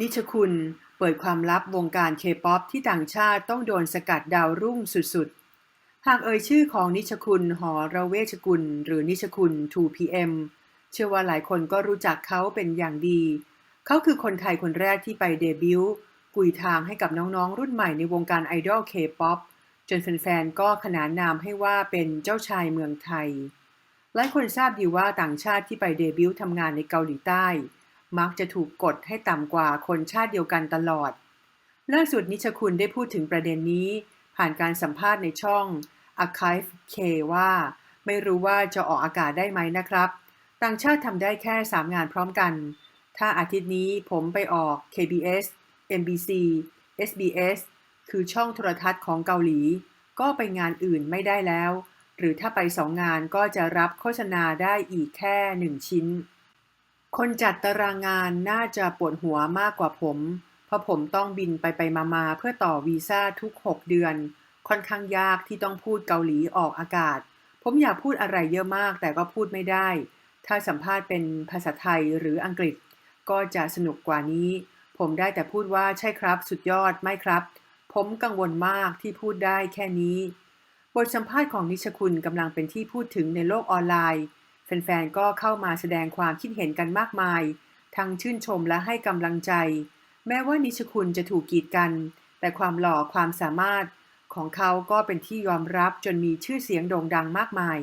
นิชคุณเปิดความลับวงการเคป๊อปที่ต่างชาติต้องโดนสกัดดาวรุ่งสุดๆ หากเอ่ยชื่อของนิชคุณหอระเวชกุล หรือนิชคุณ 2PM เชื่อว่าหลายคนก็รู้จักเขาเป็นอย่างดี เขาคือคนไทยคนแรกที่ไปเดบิวต์กุยทางให้กับน้องๆ รุ่นใหม่ในวงการไอดอลเคป๊อปจนแฟนๆ ก็ขนานนามให้ว่าเป็นเจ้าชายเมืองไทย หลายคนทราบดีว่าต่างชาติที่ไปเดบิวต์ทำงานในเกาหลีใต้ มักจะถูกกดให้ต่ำกว่าคนชาติเดียวกันตลอด ล่าสุดนิชคุณได้พูดถึงประเด็นนี้ ผ่านการสัมภาษณ์ในช่อง Archive K ว่า ไม่รู้ว่าจะออกอากาศได้ไหมนะครับ ต่างชาติทำได้แค่ 3 งานพร้อมกัน ถ้าอาทิตย์นี้ผมไปออก KBS MBC SBS คือช่องโทรทัศน์ของเกาหลี ก็ไปงานอื่นไม่ได้แล้ว หรือถ้าไปสองงานก็จะรับโฆษณาได้อีกแค่หนึ่งชิ้น คนจัดตารางงานน่าจะปวดหัวมากกว่าผม เพราะผมต้องบินไปไปมามาเพื่อต่อวีซ่าทุก 6 เดือน ค่อนข้างยากที่ต้องพูดเกาหลีออกอากาศ ผมอยากพูดอะไรเยอะมากแต่ก็พูดไม่ได้ ถ้าสัมภาษณ์เป็นภาษาไทยหรืออังกฤษ ก็จะสนุกกว่านี้ ผมได้แต่พูดว่าใช่ครับ สุดยอดไม่ครับ ผมกังวลมากที่พูดได้แค่นี้ บทสัมภาษณ์ของนิชคุณกำลังเป็นที่พูดถึงในโลกออนไลน์ แฟนๆ ก็เข้ามาแสดงความคิดเห็นกันมากมาย ทั้งชื่นชมและให้กำลังใจ แม้ว่านิชคุณจะถูกกีดกัน แต่ความหล่อความสามารถของเขาก็เป็นที่ยอมรับจนมีชื่อเสียงโด่งดังมากมาย